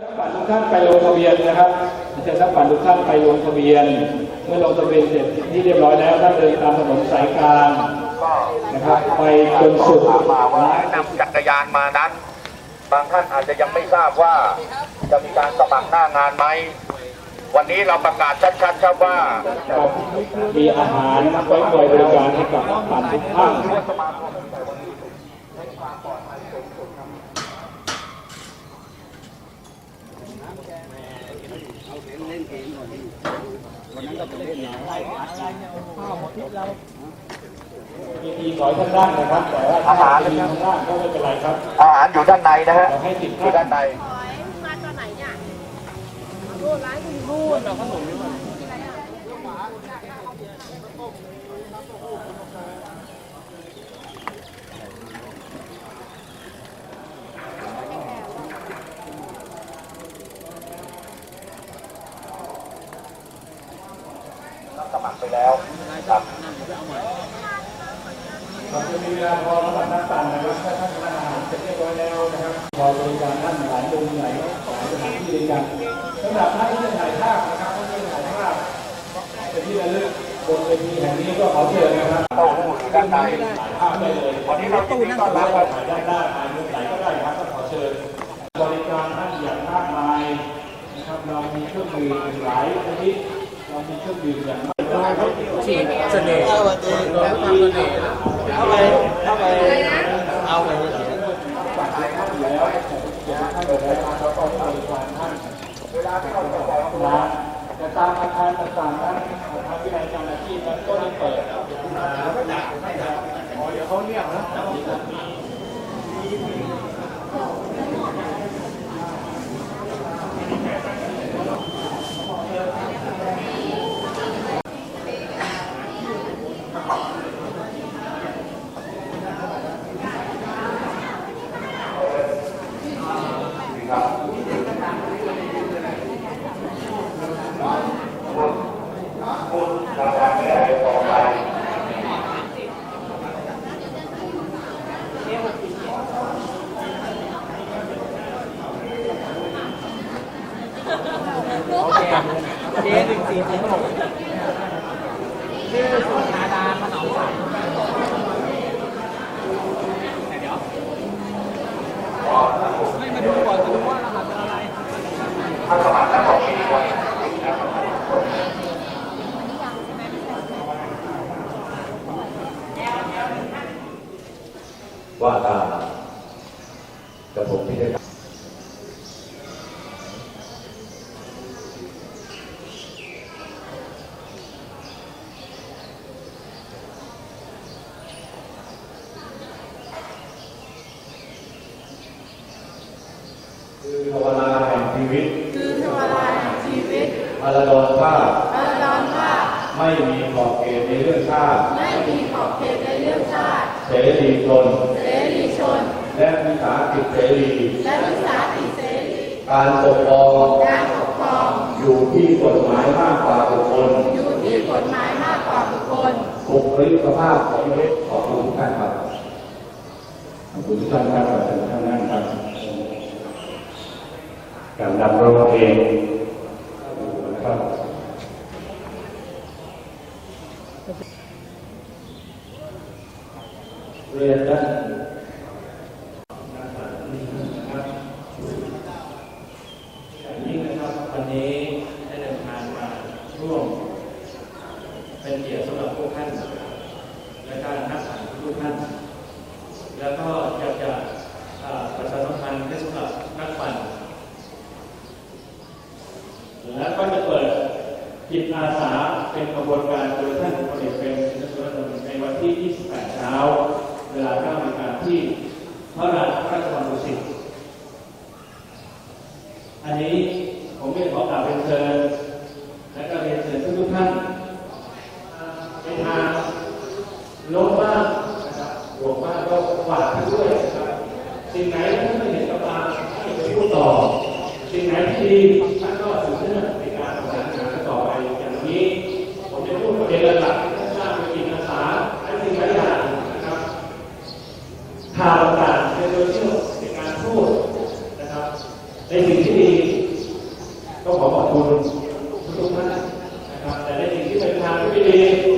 นักปั่นทุกท่านไปลงทะเบียนนะครับเชิญนักปั่นทุกท่านไปลงทะเบียน เมื่อลงทะเบียนเสร็จที่เรียบร้อยแล้วท่านเดินตามถนนสายกลางก็นะครับไปจนสุดถามมาว่าแนะนำจักรยานมานั้น บางท่านอาจจะยังไม่ทราบว่าจะมีการสมัครหน้างานไหมวันนี้เราประกาศชัดๆครับว่าครับมีอาหารไว้คอยบริการให้กับนักปั่นทุกท่าน มีทีขอให้ท่านนั่งนะครับแต่ว่าถ้าจะมีข้างล่างก็ไม่เป็นไรครับ อาหารอยู่ด้านในนะฮะอยู่ด้านในถอยมาตอนไหนเนี่ยรูดร้านคุณรูดเราขนมนี่มา มัครไปแล้วครับเราจะมีเวลาพอสำหรับนักปั่นนะครับถ้าท่านทานอาหารเสร็จเรียบร้อยแล้วนะครับพอบริการท่านหลายมุมหลายหลายสถานที่ด้วยกันสำหรับท่านที่จะถ่ายภาพนะครับท่านที่จะถ่ายภาพเป็นที่ระลึกบนเวทีแห่งนี้ก็ขอเชิญนะครับเต้าหูด้านในถ่ายภาพได้เลยวันนี้เรายินดีต้อนรับครับถ่ายได้ได้ถ่ายมุมไหนก็ได้ครับก็ขอเชิญบริการท่านอย่างมากมายนะครับเรามีเครื่องดื่มหลายชนิดเรามีเครื่องดื่มอย่าง ฉีดเสน่ห์เรามีแล้วความเสน่ห์เข้าไปเข้าไปเอาไปฝากเอยู่แล้วเดี๋ยวท่านเปิดรายการเราก็บการท่านเวลาที่เราจะบอกนะจะตามอาคารต่างๆนั้นทางวินัยการอาชีพนั้นก็ได้เปิดไม่ดักไม่ดักอ๋อเดี๋ยวเขาเรียกนะ มีจ๊หนึ่งสี่ศูนย์หกชื่อสุธาดาถนอมสังไม่มาดูก่อนจะดูว่ารหัสเป็นอะไรถ้าสมัครแล้วบอกมีวันว่าตามกระผมที่ได้คือภาวนาแห่งชี วิต คือเทวราแห่งชีวิตพาราดอนภาพพระดอนภาพไม่มีขอบเขตในเรื่องชาติ ไม่มีขอบเขตในเรื่องชาติเสรีชนเสรีชน และวิสาหกิจเสรี และวิสาหกิจเสรี การปกครองการปกครองอยู่ที่กฎหมายมากกว่าบุคคลอยู่ที่กฎหมายมากกว่าบุคคลบุคลิกภาพของชีวิตของทุกท่านครับขอบคุณทุกท่านครับขอบคุณท่านนั่งครับ การนำร้องเพลงนะครับเรียนนะอย่างนี้นะครับวันนี้ได้เดินทางมาร่วม เป็นเกียรติสำหรับพวกท่าน และการนักสังทุกท่าน แล้วก็อยากจะเอ่อประชาสัมพันธ์ให้สำหรับนักปั่น แล้วก็จะเปิด จิตอาสาเป็นกระบวนการโดยท่านพลเอกเป็นนักสุรดลในวันที่ 28 เช้า เวลา9นาฬิกาที่พระราชราชวังดุสิตอันนี้ผมไม่ขอกล่าวเป็นเชิญและก็เรียนเชิญทุกท่านในทางลบบ้างนะครับบวกบ้างก็ฝากท่าด้วยนะครับสิ่งไหนท่านไม่เห็น คุณทุกท่านนะครับแต่ในสิ่งที่เป็นทางที่ไม่ดี